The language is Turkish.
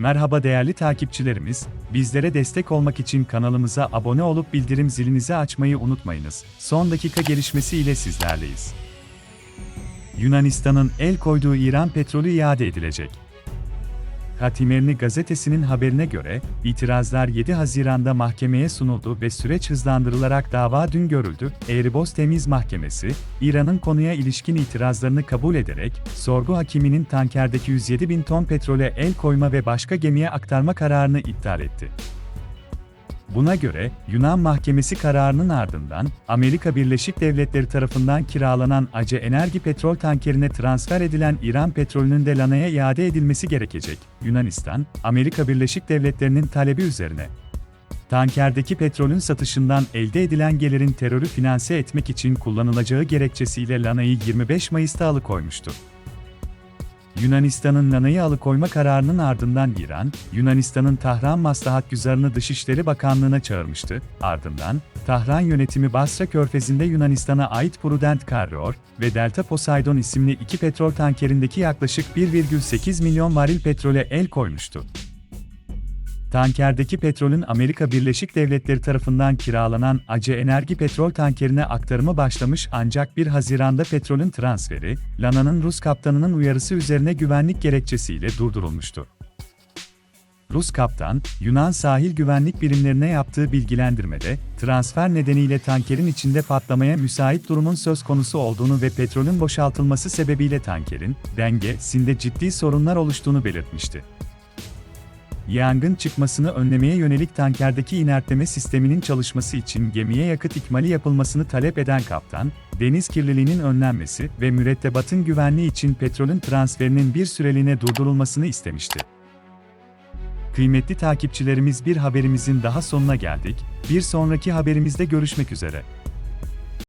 Merhaba değerli takipçilerimiz, bizlere destek olmak için kanalımıza abone olup bildirim zilinizi açmayı unutmayınız. Son dakika gelişmesi ile sizlerleyiz. Yunanistan'ın el koyduğu İran petrolü iade edilecek. Hatimerni gazetesinin haberine göre, itirazlar 7 Haziran'da mahkemeye sunuldu ve süreç hızlandırılarak dava dün görüldü. Eğribos Temiz Mahkemesi, İran'ın konuya ilişkin itirazlarını kabul ederek, sorgu hakiminin tankerdeki 107 bin ton petrole el koyma ve başka gemiye aktarma kararını iptal etti. Buna göre, Yunan Mahkemesi kararının ardından, Amerika Birleşik Devletleri tarafından kiralanan Ace Enerji petrol tankerine transfer edilen İran petrolünün de Lana'ya iade edilmesi gerekecek. Yunanistan, Amerika Birleşik Devletleri'nin talebi üzerine. Tankerdeki petrolün satışından elde edilen gelirin terörü finanse etmek için kullanılacağı gerekçesiyle Lana'yı 25 Mayıs'ta alıkoymuştu. Yunanistan'ın Lana'yı alıkoyma kararının ardından İran, Yunanistan'ın Tahran Maslahat Güzarını Dışişleri Bakanlığı'na çağırmıştı. Ardından, Tahran yönetimi Basra Körfezi'nde Yunanistan'a ait Prudent Carrier ve Delta Poseidon isimli iki petrol tankerindeki yaklaşık 1,8 milyon varil petrole el koymuştu. Tankerdeki petrolün Amerika Birleşik Devletleri tarafından kiralanan Ace Enerji petrol tankerine aktarımı başlamış ancak 1 Haziran'da petrolün transferi, Lana'nın Rus kaptanının uyarısı üzerine güvenlik gerekçesiyle durdurulmuştu. Rus kaptan, Yunan sahil güvenlik birimlerine yaptığı bilgilendirmede, transfer nedeniyle tankerin içinde patlamaya müsait durumun söz konusu olduğunu ve petrolün boşaltılması sebebiyle tankerin, dengesinde ciddi sorunlar oluştuğunu belirtmişti. Yangın çıkmasını önlemeye yönelik tankerdeki inertleme sisteminin çalışması için gemiye yakıt ikmali yapılmasını talep eden kaptan, deniz kirliliğinin önlenmesi ve mürettebatın güvenliği için petrolün transferinin bir süreliğine durdurulmasını istemişti. Kıymetli takipçilerimiz bir haberimizin daha sonuna geldik. Bir sonraki haberimizde görüşmek üzere.